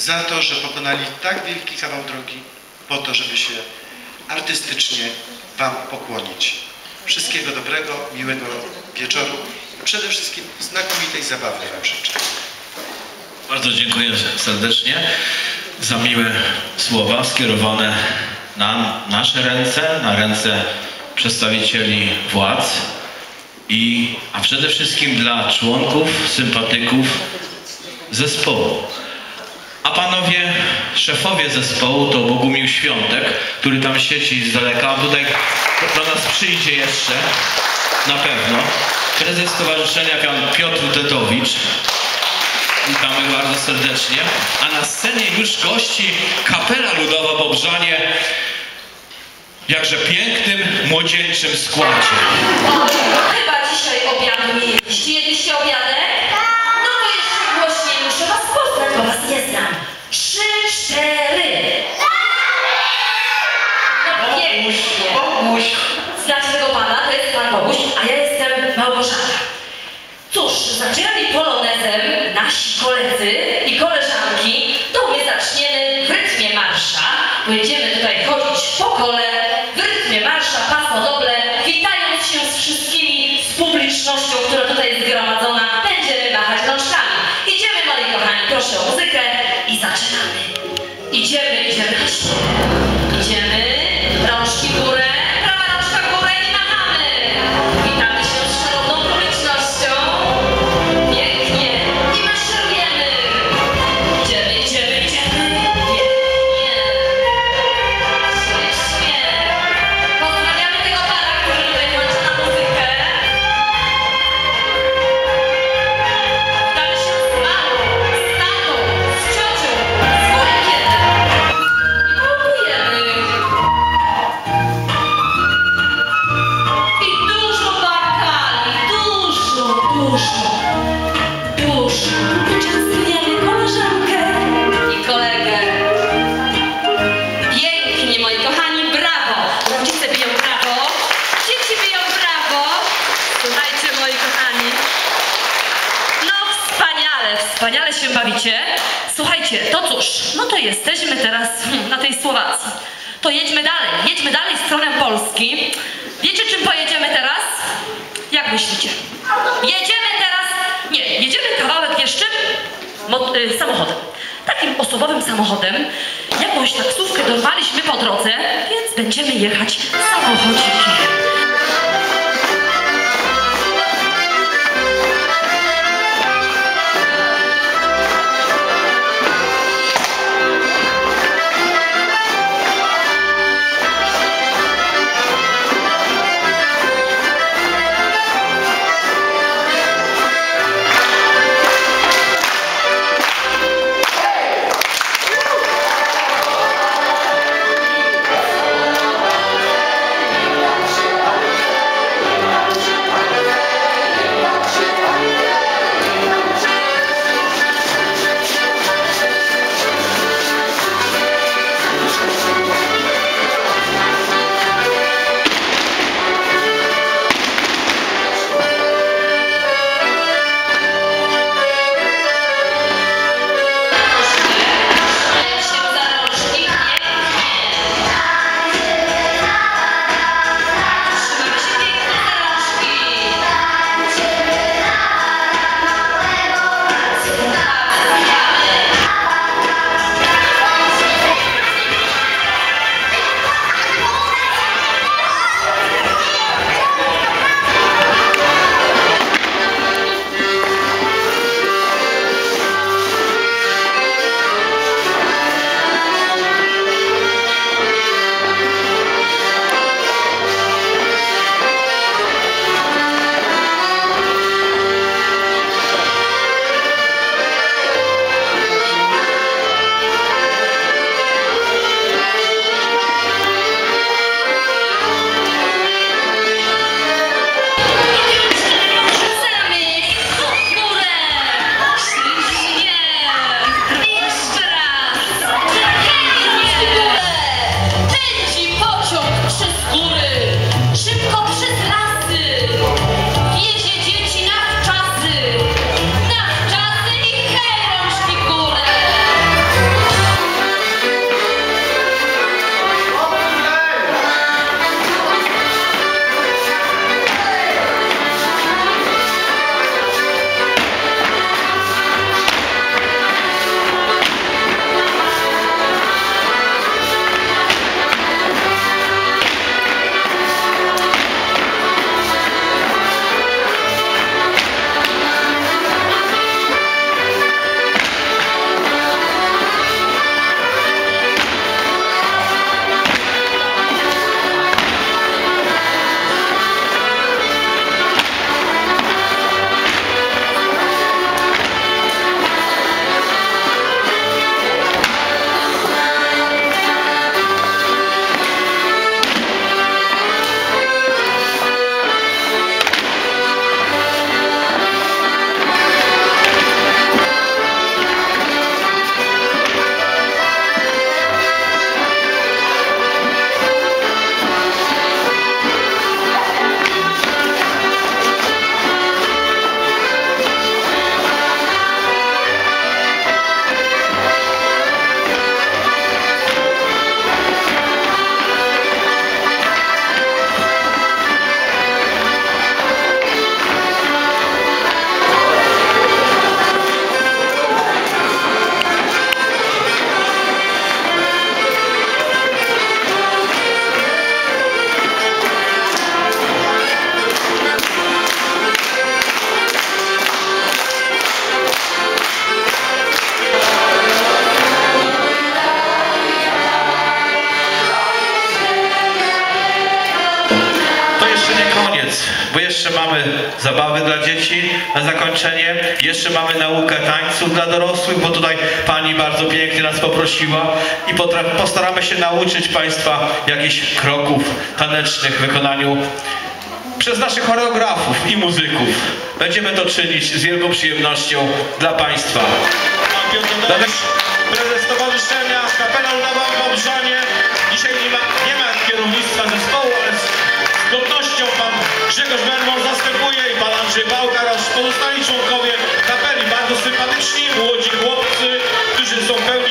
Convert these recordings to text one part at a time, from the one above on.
za to, że pokonali tak wielki kawał drogi po to, żeby się artystycznie Wam pokłonić. Wszystkiego dobrego, miłego wieczoru, a przede wszystkim znakomitej zabawy Wam życzę. Bardzo dziękuję serdecznie za miłe słowa skierowane na nasze ręce, na ręce przedstawicieli władz i a przede wszystkim dla członków, sympatyków zespołu. A panowie szefowie zespołu to Bogumił Świątek, który tam siedzi z daleka, tutaj do nas przyjdzie jeszcze na pewno. Prezes Stowarzyszenia Pan Piotr Tetowicz. Witamy bardzo serdecznie. A na scenie już gości Kapela Ludowa Bobrzanie jakże pięknym, młodzieńczym składzie. Chyba dzisiaj obiadu nie jedliście. Jedliście obiadek? Pięknie. Boguś! Tego pana? To jest pan Boguś, a ja jestem Małgorzata. Cóż, zaczynali polonezem nasi koledzy i koleżanki, to my zaczniemy w rytmie marsza. Będziemy tutaj chodzić po kole, wspaniale, się bawicie. Słuchajcie, to cóż, no to jesteśmy teraz na tej Słowacji. To jedźmy dalej, jedźmy dalej w stronę Polski. Wiecie czym pojedziemy teraz? Jak myślicie? Jedziemy teraz, nie, jedziemy kawałek jeszcze y, samochodem. Takim osobowym samochodem. Jakąś taksówkę dorwaliśmy po drodze, więc będziemy jechać samochodzikiem. Zabawy dla dzieci na zakończenie, jeszcze mamy naukę tańców dla dorosłych, bo tutaj pani bardzo pięknie nas poprosiła i postaramy się nauczyć państwa jakichś kroków tanecznych w wykonaniu przez naszych choreografów i muzyków. Będziemy to czynić z wielką przyjemnością dla państwa. Pan Piotr Dodowicz, prezes Stowarzyszenia Kapela Ludowa w Bobrzanie. Dzisiaj Zastępuje i pan Andrzej Bałka oraz pozostali członkowie kapeli. Bardzo sympatyczni, młodzi chłopcy, którzy są pełni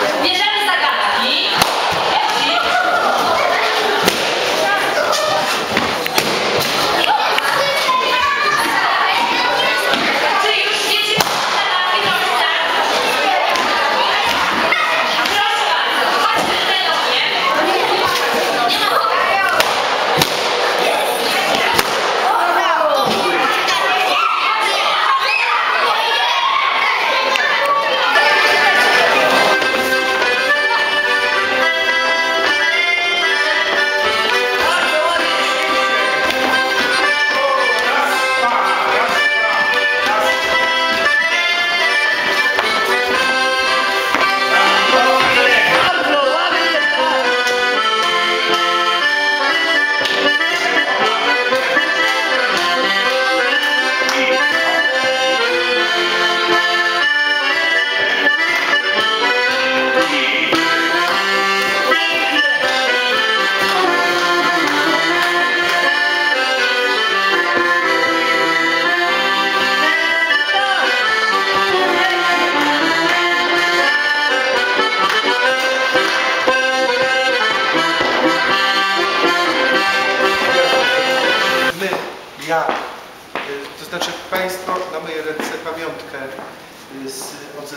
Yeah.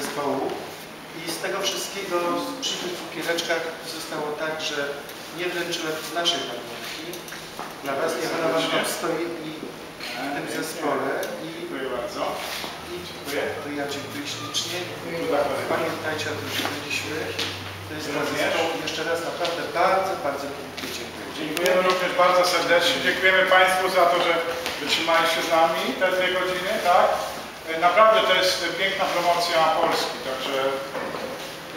Zespołu i z tego wszystkiego przy tych cukiereczkach zostało tak, że nie wręczyłem naszej pamiątki. Dla Was, nie ona Wam stoi i w tym zespole i, Dziękuję bardzo. i to ja dziękuję ślicznie. Pamiętajcie o tym, że byliśmy. To jest dla zespołu. Jeszcze raz naprawdę bardzo, bardzo pięknie dziękuję. Dziękujemy również bardzo serdecznie. Dziękujemy Państwu za to, że wytrzymaliście z nami te dwie godziny, tak? E, Naprawdę to jest piękna promocja Polski, także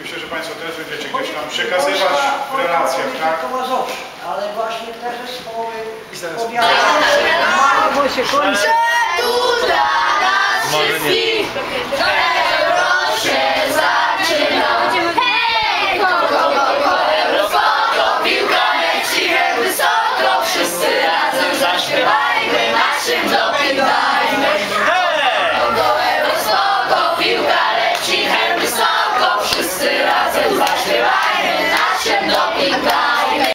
myślę, że Państwo też będziecie gdzieś tam przekazywać w relacjach, tak? To Mazowsze, ale właśnie te zespoły I zaraz- powiadają, bo się kończy. Tu dla nas wszystkich!